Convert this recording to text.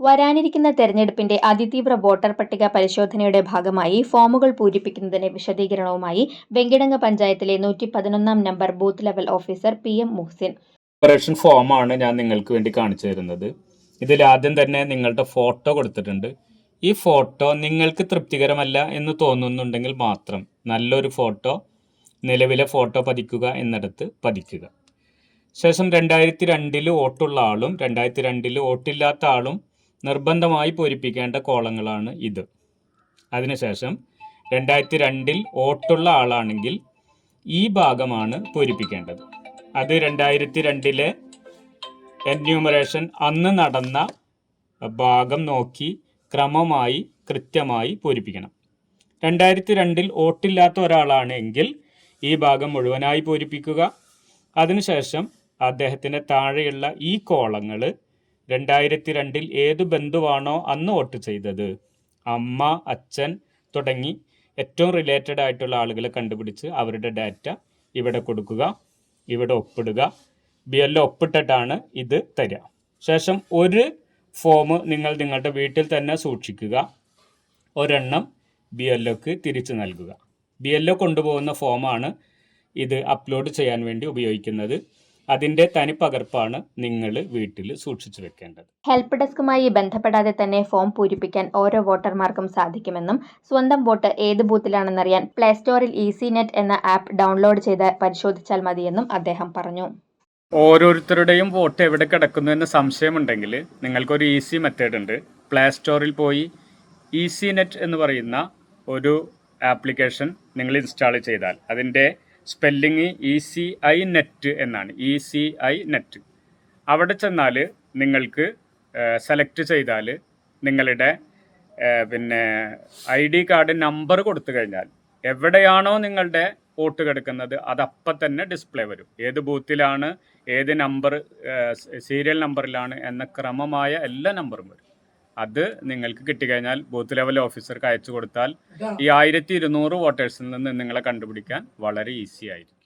വരാനിരിക്കുന്ന തെരഞ്ഞെടുപ്പിന്റെ അതിതീവ്ര വോട്ടർ പട്ടിക പരിശോധനയുടെ ഭാഗമായി ഫോമുകൾ പൂരിപ്പിക്കുന്നതിന് വിശദീകരണവുമായി വെങ്കിടങ്ങ പഞ്ചായത്തിലെ നൂറ്റി പതിനൊന്നാം number booth level officer P M Muhsin. Operation ഫോമാണ് ഞാൻ നിങ്ങൾക്ക് വേണ്ടി കാണിച്ചു തരുന്നത്. ഇതിൽ ആദ്യം തന്നെ നിങ്ങളുടെ ഫോട്ടോ കൊടുത്തിട്ടുണ്ട്. ഈ ഫോട്ടോ നിങ്ങൾക്ക് തൃപ്തികരമല്ല എന്ന് തോന്നുന്നുണ്ടെങ്കിൽ മാത്രം നല്ലൊരു ഫോട്ടോ നിലവിലെ ഫോട്ടോ പതിക്കുക എന്നിടത്ത് പതിക്കുക. ശേഷം രണ്ടായിരത്തി രണ്ടിൽ വോട്ടുള്ള ആളും രണ്ടായിരത്തി രണ്ടിൽ വോട്ടില്ലാത്ത ആളും നിർബന്ധമായി പൂരിപ്പിക്കേണ്ട കോളങ്ങളാണ് ഇത്. അതിനുശേഷം രണ്ടായിരത്തി രണ്ടിൽ വോട്ടുള്ള ആളാണെങ്കിൽ ഈ ഭാഗമാണ് പൂരിപ്പിക്കേണ്ടത്. അത് രണ്ടായിരത്തി രണ്ടിലെ എന്യൂമറേഷൻ അന്ന് നടന്ന ഭാഗം നോക്കി ക്രമമായി കൃത്യമായി പൂരിപ്പിക്കണം. രണ്ടായിരത്തി രണ്ടിൽ വോട്ടില്ലാത്ത ഒരാളാണെങ്കിൽ ഈ ഭാഗം മുഴുവനായി പൂരിപ്പിക്കുക. അതിനുശേഷം അദ്ദേഹത്തിന്റെ താഴെയുള്ള ഈ കോളങ്ങൾ രണ്ടായിരത്തി രണ്ടിൽ ഏതു ബന്ധുവാണോ അന്ന് വോട്ട് ചെയ്തത്? അമ്മ അച്ഛൻ തുടങ്ങി ഏറ്റവും റിലേറ്റഡ് ആയിട്ടുള്ള ആളുകളെ കണ്ടുപിടിച്ച് അവരുടെ ഡാറ്റ ഇവിടെ കൊടുക്കുക ഇവിടെ ഒപ്പിടുക. ബി എൽ ഒപ്പിട്ടിട്ടാണ് ഇത് തരിക ശേഷം ഒരു ഫോം നിങ്ങൾ നിങ്ങളുടെ വീട്ടിൽ തന്നെ സൂക്ഷിക്കുക. ഒരെണ്ണം ബി എൽ ഒക്ക് തിരിച്ചു നൽകുക. ബി എൽ ഒ കൊണ്ടുപോകുന്ന ഫോമാണ് ഇത് അപ്ലോഡ് ചെയ്യാൻ വേണ്ടി ഉപയോഗിക്കുന്നത്. അതിന്റെ തനിപ്പകർപ്പാണ് നിങ്ങൾ വീട്ടിൽ സൂക്ഷിച്ചു വെക്കേണ്ടത്. ഹെൽപ്പ് ഡെസ്കുമായി ബന്ധപ്പെടാതെ തന്നെ ഫോം പൂരിപ്പിക്കാൻ ഓരോ വോട്ടർമാർക്കും സാധിക്കുമെന്നും സ്വന്തം വോട്ട് ഏത് ബൂത്തിലാണെന്നറിയാൻ പ്ലേ സ്റ്റോറിൽ ഈസി നെറ്റ് എന്ന ആപ്പ് ഡൗൺലോഡ് ചെയ്ത് പരിശോധിച്ചാൽ മതിയെന്നും അദ്ദേഹം പറഞ്ഞു. ഓരോരുത്തരുടെയും വോട്ട് എവിടെ കിടക്കുന്നു എന്ന് സംശയമുണ്ടെങ്കിൽ നിങ്ങൾക്കൊരു ഈസി മെത്തേഡ് ഉണ്ട്. പ്ലേ സ്റ്റോറിൽ പോയി ഈസി നെറ്റ് എന്ന് പറയുന്ന ഒരു ആപ്ലിക്കേഷൻ നിങ്ങൾ ഇൻസ്റ്റാൾ ചെയ്താൽ അതിന്റെ spelling E C I net എന്നാണ്. ഇ സി ഐ നെറ്റ് അവിടെ ചെന്നാൽ നിങ്ങൾക്ക് സെലക്ട് ചെയ്താൽ നിങ്ങളുടെ പിന്നെ ഐ ഡി കാർഡ് നമ്പർ കൊടുത്തു കഴിഞ്ഞാൽ എവിടെയാണോ നിങ്ങളുടെ വോട്ട് കിടക്കുന്നത് അതപ്പം തന്നെ ഡിസ്പ്ലേ വരും. ഏത് ബൂത്തിലാണ് ഏത് നമ്പർ സീരിയൽ നമ്പറിലാണ് എന്ന ക്രമമായ എല്ലാ നമ്പറും വരും. അത് നിങ്ങൾക്ക് കിട്ടിക്കഴിഞ്ഞാൽ ബൂത്ത് ലെവൽ ഓഫീസർക്ക് അയച്ചു കൊടുത്താൽ ഈ ആയിരത്തി ഇരുന്നൂറ് വോട്ടേഴ്സിൽ നിന്ന് നിങ്ങളെ കണ്ടുപിടിക്കാൻ വളരെ ഈസി ആയിരിക്കും.